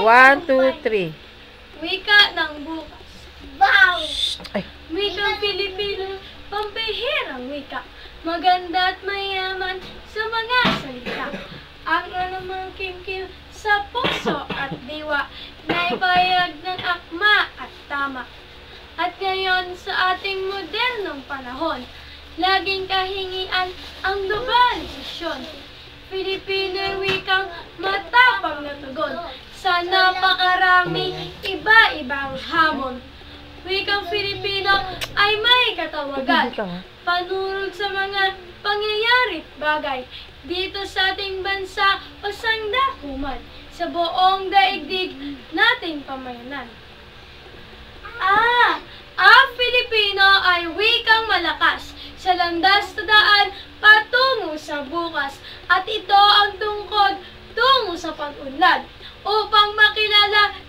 One, two, three. Wika ng bukas. Wow! Ay, Wikang Pilipino, pampihirang wika. Maganda at mayaman sa mga salita. Ang anumang kimkim sa puso at diwa na ipayag ng akma at tama. At ngayon sa ating modernong panahon, laging kahingian ang globalisasyon. Pilipino wikang napakarami iba-ibang hamon. Wikang Filipino ay may katawagan, panurog sa mga pangyayari bagay dito sa ating bansa o sangdakuman sa buong daigdig nating pamayanan. Ah! Ang Filipino ay wikang malakas sa landas na daan patungo sa bukas at ito ang tungkod tungo sa pag-unlad upang makilala.